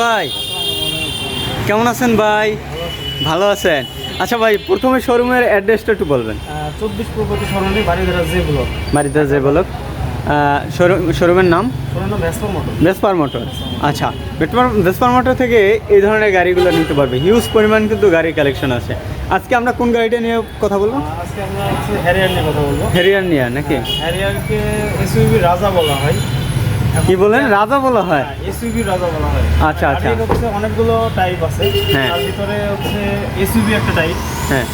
ভাই? কেমন আছেন ভাই? ভালো আছেন? আচ্ছা ভাই প্রথমে শোরুমের অ্যাড্রেসটা একটু বলবেন। চব্বিশ প্রগতি সরণি বাড়িধারা যেগুলো বাড়িতে যে বলক। শোরুম শোরুমের নাম? ব্যস্ত মোটর ভেসপার মোটর আচ্ছা ভেসপার ভেসপার মোটর থেকে এই ধরনের গাড়িগুলো নিতে পারবে। হিউজ পরিমাণ কিন্তু গাড়ির কালেকশন আছে। আজকে আমরা কোন গাড়িটা নিয়ে কথা বলব? আজকে আমরা হ্যারিয়ার নিয়ে কথা বলব। হেরিয়ার নিয়ে নাকি? হ্যারিয়ারকে এসইউবি রাজা বলা হয়। কি বলেন? রাজা বলা হয়? এসইউবি রাজা বলা হয়। আচ্ছা, আচ্ছা। গাড়ির হচ্ছে অনেকগুলো টাইপ আছে। হ্যাঁ। তার ভিতরে হচ্ছে এসইউবি একটা টাইপ হ্যাঁ।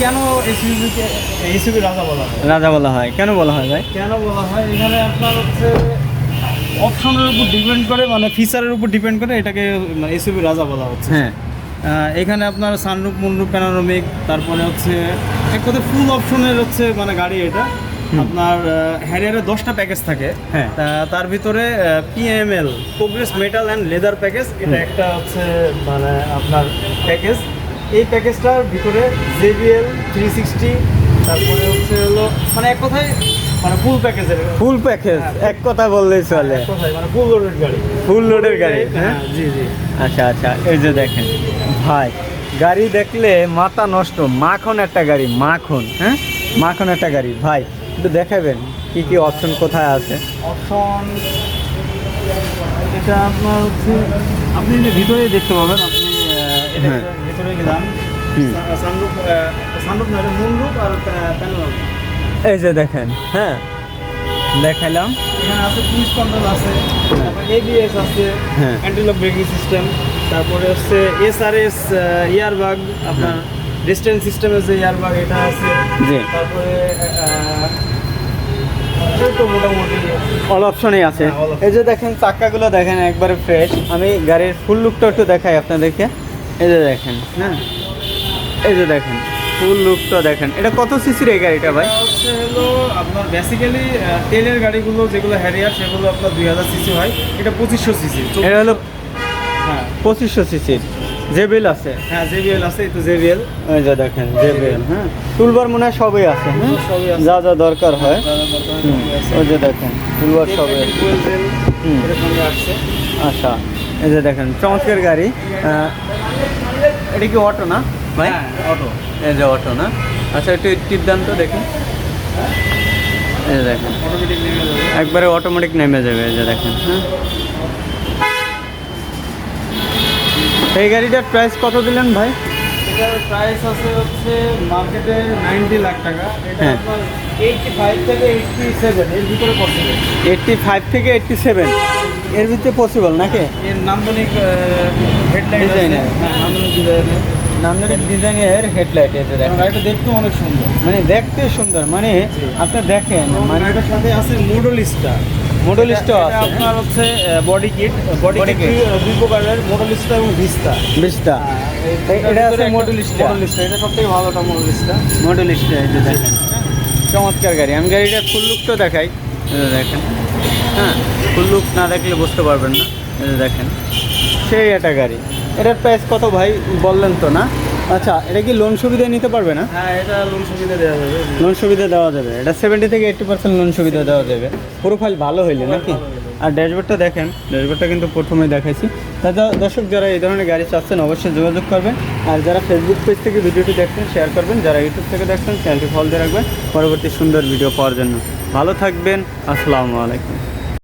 কেন এসইউবিকে এসইউবি রাজা বলা হয়? রাজা বলা হয়। কেন বলা হয় ভাই? কেন বলা হয়? এখানে আপনার হচ্ছে অপশনের উপর ডিপেন্ড করে মানে ফিচারের উপর ডিপেন্ড করে এটাকে মানে এসইউবি রাজা বলা হচ্ছে। হ্যাঁ। এখানে আপনার সানরুপ মুনরুপ প্যানোরামিক তারপরে হচ্ছে এক কথা ফুল অপশনের হচ্ছে মানে গাড়ি এটা। আপনার হ্যারিয়ারের দশটা প্যাকেজ থাকে। হ্যাঁ। তার ভিতরে PML progress metal and leather package এটা একটা হচ্ছে মানে আপনার প্যাকেজ এই প্যাকেজটার ভিতরে জেবিএল থ্রি সিক্সটি তারপরে হচ্ছে হলো মানে এক কথায় মানে ফুল প্যাকেজের ফুল প্যাকেজ এক কথা বললেই চলে। মানে ফুল গাড়ি। ফুল লোডের গাড়ি হ্যাঁ? হ্যাঁ জি জি। আচ্ছা আচ্ছা এই যে দেখেন ভাই গাড়ি দেখলে মাথা নষ্ট মাখন একটা গাড়ি মাখন হ্যাঁ? মাখন একটা গাড়ি ভাই একটু দেখাবেন কি কি অপশন কোথায় আছে অপশন এটা আপনার হচ্ছে আপনি ভিতরে দেখতে পাবেন আপনি এটা হ্যাঁ। ভিতরে গেলাম। সানরুফ সানরুফ না আর এই যে দেখেন হ্যাঁ দেখাইলাম এখানে আছে পুলিশ কন্ট্রোল আছে এবিএস আছে হ্যাঁ। অ্যান্টিলক ব্রেকিং সিস্টেম তারপরে হচ্ছে এসআরএস ইয়ারবাগ আপনার ডিস্টেন্স সিস্টেমের যে ইয়ারবাগ এটা আছে। তারপরে আহ, এই তো মোটামুটি অল অপশনই আছে। হ্যাঁ। এই যে দেখেন চাক্কাগুলো দেখেন একবারে ফ্রেশ আমি গাড়ির ফুল লুকটা একটু দেখাই আপনাদেরকে। এই যে দেখেন হ্যাঁ? এই যে দেখেন ফুল লুকটা দেখেন। এটা কত সিসির এই গাড়িটা ভাই? হচ্ছে হলো আপনার বেসিক্যালি তেলের গাড়িগুলো যেগুলো হ্যারিয়ার সেগুলো আপনার দুই হাজার সিসি হয়। এটা পঁচিশশো সিসি এটা হলো পঁচিশশো সিসির যে বিল আছে। হ্যাঁ জেবিএল আছে একটু জেবিএল। ওই যে দেখেন যে বিল হ্যাঁ। টুলবার মনে হয় সবই আছে হ্যাঁ? যা যা দরকার হয়। ওই যে দেখেন টুলবার সবই আছে। আচ্ছা এই যে দেখেন চমৎকার গাড়ি। এটা কি অটো না ভাই? হ্যাঁ অটো। এই যে অটো না? আচ্ছা একটু টিপ দেন তো দেখুন এই যে দেখেন একবারে অটোমেটিক নেমে যাবে এই যে দেখেন হ্যাঁ? এই গাড়িটার প্রাইস কত দিলেন ভাই? এটার প্রাইস আছে হচ্ছে মার্কেটে নাইনটি লাখ টাকা। এটা হ্যাঁ। আপনার এইটটি ফাইভ থেকে এইটটি সেভেন এর ভিতরে এইটটি ফাইভ থেকে এইটটি সেভেন এর ভিতরে পসিবল নাকি? এর নান্দনিক হেডলাইট Designer। হ্যাঁ নান্দনিক ডিজাইনের নান্দনিক ডিজাইনের হেডলাইট এতে দেখেন। গাড়িটা দেখতেও অনেক সুন্দর। মানে দেখতে সুন্দর। মানে আপনি দেখেন মানে এটার সাথে আছে মডেলিস্টা মডেলিস্টও আছে। হ্যাঁ? আপনার হচ্ছে বডি কিট বডি কিট। দুই প্রকারের মডেলিস্টা এবং ভিস্তা বিশটা এটা আছে মডেলিস্টটা মডেলিস্টা এটা সবথেকে ভালোটা মডেলিস্টা মডেলিস্টটা এই যে দেখেন। চমৎকার গাড়ি। আমি গাড়িটার ফুল লুকটা দেখাই। দেখেন। হ্যাঁ ফুল লুক না দেখলে বুঝতে পারবেন না। দেখেন। সেই একটা গাড়ি। এটার প্রাইস কত ভাই? বললেন তো না? আচ্ছা এটা কি লোন সুবিধা নিতে পারবে না? হ্যাঁ এটা লোন সুবিধা দেওয়া যাবে। লোন সুবিধা দেওয়া যাবে। এটা সেভেন্টি থেকে এইট্টি পার্সেন্ট লোন সুবিধা দেওয়া যাবে। প্রোফাইল ভালো হইলে নাকি? আর ড্যাশবোর্ডটা দেখেন ড্যাশবোর্ডটা কিন্তু প্রথমে দেখাইছি। দাদা দর্শক যারা এই ধরনের গাড়ি চাচ্ছেন অবশ্যই যোগাযোগ করবেন। আর যারা ফেসবুক পেজ থেকে ভিডিওটি দেখছেন শেয়ার করবেন। যারা ইউটিউব থেকে দেখছেন চ্যানেলটি ফলো দিয়ে রাখবেন। পরবর্তী সুন্দর ভিডিও পাওয়ার জন্য। ভালো থাকবেন। আসসালামু আলাইকুম।